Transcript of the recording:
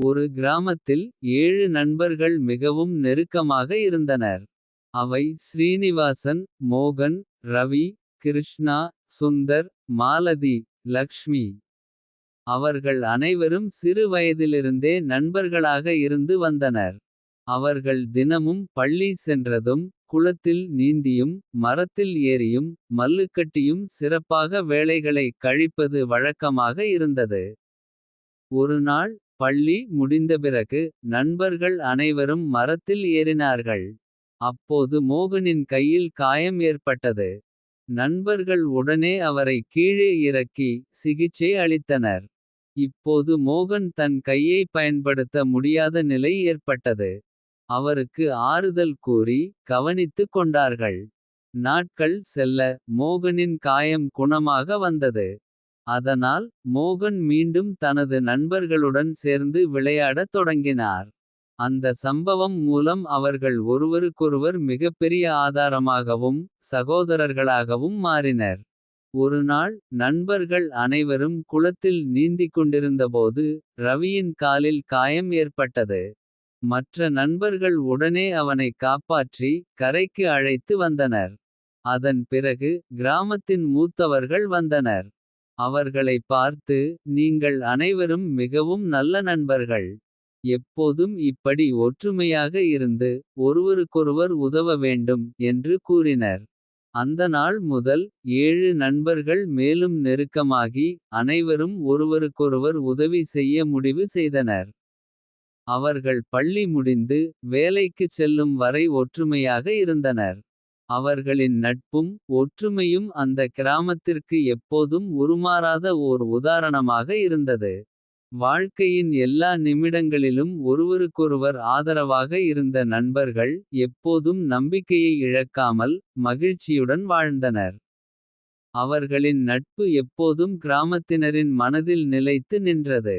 ஒரு கிராமத்தில் ஏழு நண்பர்கள் மிகவும் நெருக்கமாக இருந்தனர். அவை ஸ்ரீனிவாசன் மோகன் ரவி கிருஷ்ணா. சுந்தர் மாலதி லக்ஷ்மி அவர்கள் அனைவரும். சிறு வயதிலிருந்தே நண்பர்களாக இருந்து வந்தனர். அவர்கள் தினமும் பள்ளி சென்றதும். குளத்தில் நீந்தியும் மரத்தில் ஏறியும். மல்லுக்கட்டியும் சிறப்பாக வேலைகளை. கழிப்பது வழக்கமாக இருந்தது. ஒரு நாள் பள்ளி முடிந்த பிறகு நண்பர்கள் அனைவரும் மரத்தில் ஏறினார்கள். அப்போது மோகனின் கையில் காயம் ஏற்பட்டது. நண்பர்கள் உடனே அவரை கீழே இறக்கி. சிகிச்சை அளித்தனர். இப்போது மோகன் தன் கையை பயன்படுத்த முடியாத நிலை ஏற்பட்டது. அவருக்கு ஆறுதல் கூறி கவனித்துக் கொண்டார்கள். நாட்கள் செல்ல மோகனின் காயம் குணமாக வந்தது. அதனால் மோகன் மீண்டும் தனது நண்பர்களுடன் சேர்ந்து விளையாடத் தொடங்கினார். அந்த சம்பவம் மூலம் அவர்கள் ஒருவருக்கொருவர் மிகப்பெரிய ஆதாரமாகவும். சகோதரர்களாகவும் மாறினர். ஒருநாள் நண்பர்கள் அனைவரும் குளத்தில் நீந்திக் கொண்டிருந்தபோது. ரவியின் காலில் காயம் ஏற்பட்டது. மற்ற நண்பர்கள் உடனே அவனைக் காப்பாற்றி. கரைக்கு அழைத்து வந்தனர். அதன் பிறகு கிராமத்தின் மூத்தவர்கள் வந்தனர். அவர்களைப் பார்த்து நீங்கள் அனைவரும் மிகவும் நல்ல நண்பர்கள். எப்போதும் இப்படி ஒற்றுமையாக இருந்து. ஒருவருக்கொருவர் உதவ வேண்டும் என்று கூறினர். அந்த நாள் முதல் ஏழு நண்பர்கள் மேலும் நெருக்கமாகி. அனைவரும் ஒருவருக்கொருவர் உதவி செய்ய முடிவு செய்தனர். அவர்கள் பள்ளி முடிந்து வேலைக்குச் செல்லும் வரை ஒற்றுமையாக இருந்தனர். அவர்களின் நட்பும் ஒற்றுமையும் அந்த கிராமத்திற்கு எப்போதும் உருமாறாத ஓர் உதாரணமாக இருந்தது. வாழ்க்கையின் எல்லா நிமிடங்களிலும் ஒருவருக்கொருவர் ஆதரவாக இருந்த நண்பர்கள். எப்போதும் நம்பிக்கையை இழக்காமல் மகிழ்ச்சியுடன் வாழ்ந்தனர். அவர்களின் நட்பு எப்போதும் கிராமத்தினரின் மனதில் நிலைத்து நின்றது.